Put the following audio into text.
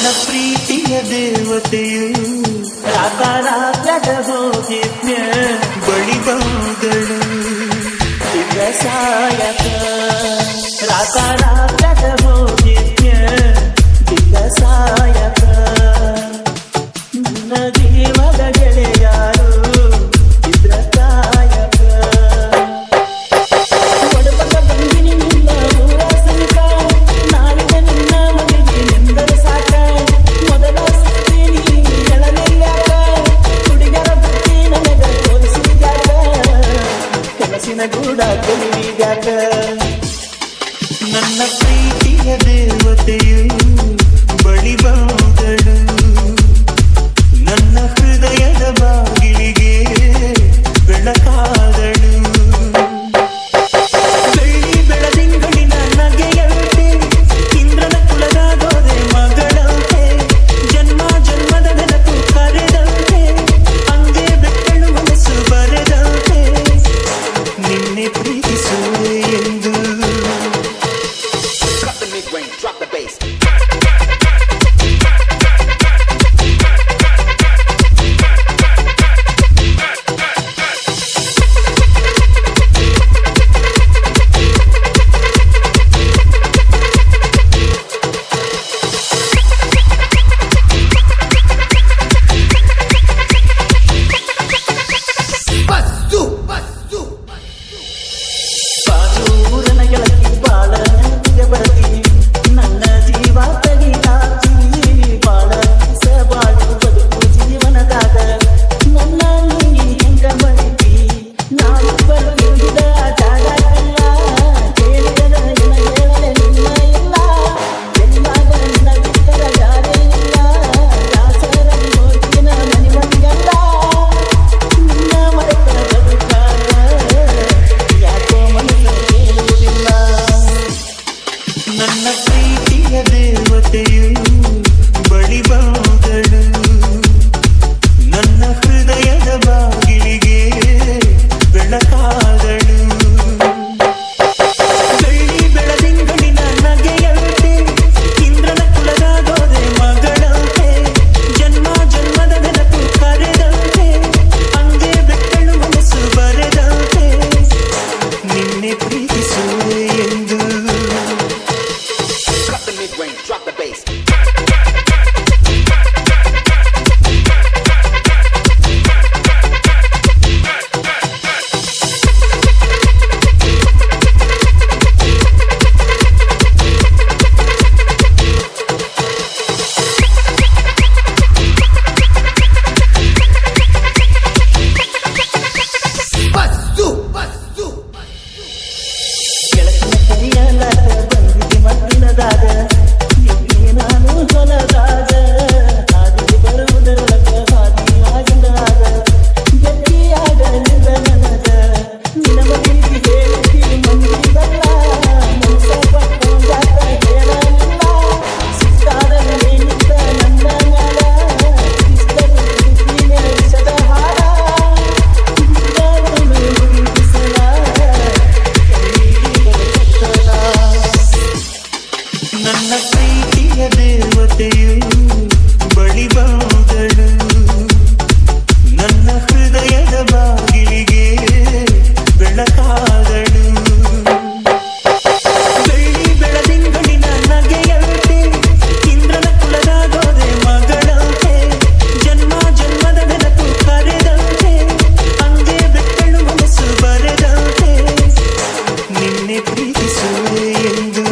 ನನ್ನ ಪ್ರೀತಿಯ ದೇವತೆಯು ರಾಕಾರಾತ್ರದ ಹೋಗಿದ್ಯ ಬಳಿ ಬಂದಳು. ಸಾಯಕ ರಾತಾರಾ together. do you. பேசு என்று